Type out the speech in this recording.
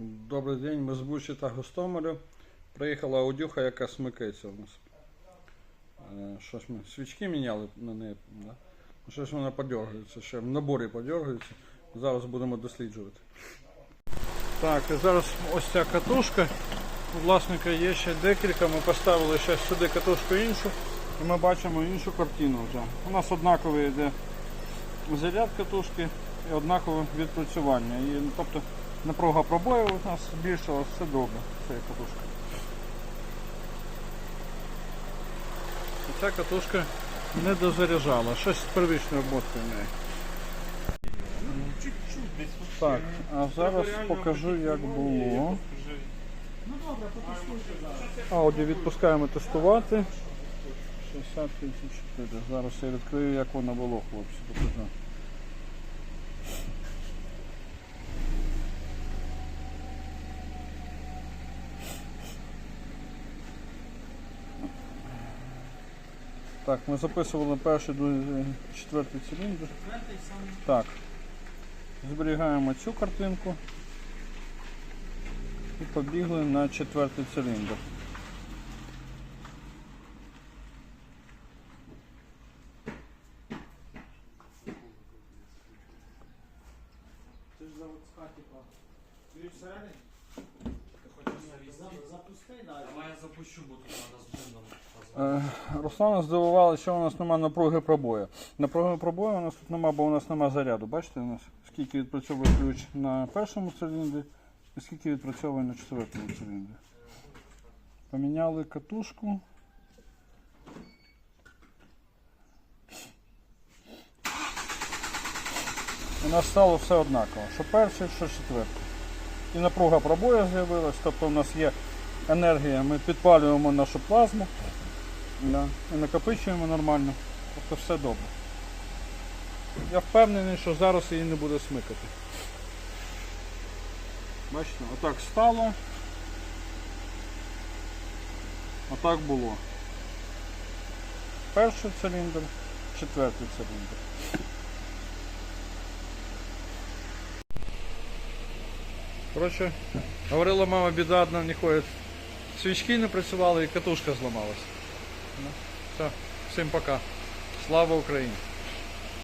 Добрий день, ми з Бучі та Гостомелю. Приїхала аудюха, яка смикається у нас. Е, Щось ми свічки міняли на неї. Да? Щось вона подергається, ще в наборі подергається. Зараз будемо досліджувати. Так, і зараз ось ця катушка. У власника є ще декілька. Ми поставили ще сюди катушку іншу. І ми бачимо іншу картину вже. У нас однаковий йде заряд катушки і однакове відпрацювання. І, ну, тобто напруга пробою у нас збільшилась, все добре, цієї катушки. І Ця катушка не дозаряджала, щось з первичною обмоткою в неї. Так, а зараз покажу як було. Ауді відпускаємо тестувати. 6034. Зараз я відкрию, як воно було, хлопці. Покажу. Так, ми записували перший, другий, четвертий циліндр. Так. Зберігаємо цю картинку і побігли на четвертий циліндр. Ти ж заводська, типа. Ти всередині? Ти хочеш? Запусти далі. Давай я запущу, бо тут треба. Е, Руслана здивували, що у нас немає напруги пробою. Напруги пробою у нас тут немає, бо у нас немає заряду. Бачите, у нас скільки відпрацьовує ключ на першому циліндрі і скільки відпрацьовує на четвертому циліндрі. Поміняли катушку. У нас стало все однаково, що перший, що четвертий. І напруга пробою з'явилась, тобто у нас є енергія, ми підпалюємо нашу плазму. Да. І накопичуємо нормально. Тобто все добре. Я впевнений, що зараз її не буде смикати. Бачите, отак стало. Отак було. Перший циліндр, четвертий циліндр. Коротше, говорила мама, біда одна не ходить. Свічки не працювали і катушка зламалась. Все, всім пока. Слава Україні!